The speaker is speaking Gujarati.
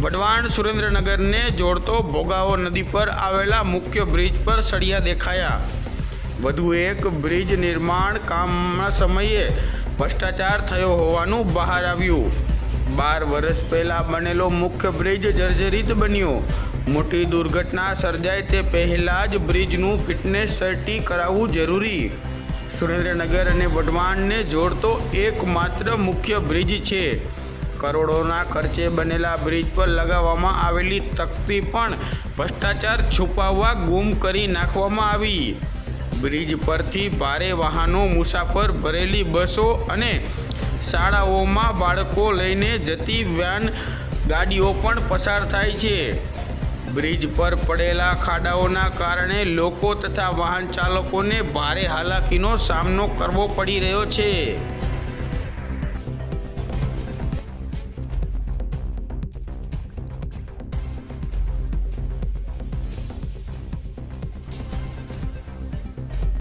વઢવાણ સુરેન્દ્રનગરને જોડતો ભોગાવો નદી પર આવેલા મુખ્ય બ્રિજ પર સળિયા દેખાયા. વધુ એક બ્રિજ નિર્માણ કામના સમયે ભ્રષ્ટાચાર થયો હોવાનું બહાર આવ્યું. બાર વર્ષ પહેલાં બનેલો મુખ્ય બ્રિજ જર્જરિત બન્યો. મોટી દુર્ઘટના સર્જાય તે પહેલાં જ બ્રિજનું ફિટનેસ સર્ટી કરાવવું જરૂરી. સુરેન્દ્રનગર અને વઢવાણને જોડતો એકમાત્ર મુખ્ય બ્રિજ છે. કરોડોના ખર્ચે બનેલા બ્રિજ પર લગાવવામાં આવેલી તકતી પણ ભ્રષ્ટાચાર છુપાવવા ગુમ કરી નાખવામાં આવી. બ્રિજ પરથી ભારે વાહનો મુસાફર, ભરેલી બસો અને શાળાઓમાં બાળકો લઈને જતી વેન ગાડીઓ પણ પસાર થાય છે. બ્રિજ પર પડેલા ખાડાઓના કારણે લોકો તથા વાહન ચાલકોને ભારે હાલાકીનો સામનો કરવો પડી રહ્યો છે.